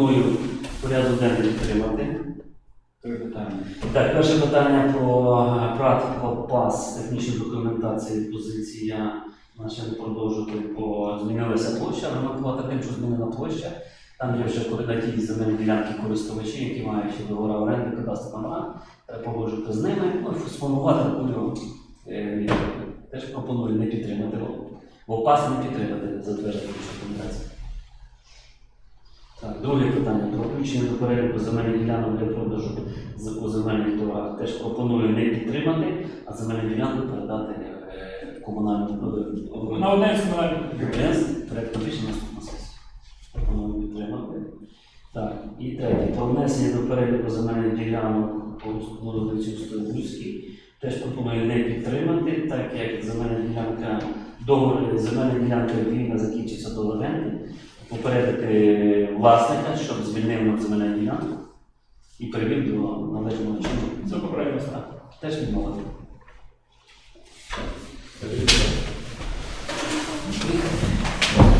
пропоную порядок денний підтримати. Три питання. Так, перше питання про практику ПАС, технічної документації, позиція наша не продовжувати, бо змінилася площа, але вона була таким, що змінена площа. Там є вже координативні земельні ділянки користувачі, які мають ще договори оренди, кадастр номера, треба погоджувати з ними, ну, сформувати таку е, теж пропоную не підтримати, бо ПАС не підтримати затвердження документації. Друге питання про включення до переліку земельних ділянок для продажу у земельних торгах. Теж пропоную не підтримати, а земельну ділянку передати е, в комунальну е, На одне з комунальних підприємств. Рішення наступна сесія. Пропоную підтримати. Так, і третє. Про внесення до переліку земельних ділянок по Володимирцю Столбузькій. Теж пропоную не підтримати, так як земельна ділянка, договор земельна ділянка вільна закінчиться попередити власника, щоб звільнив на земельну ділянку і привів до належного чину заборони. Теж відмовити.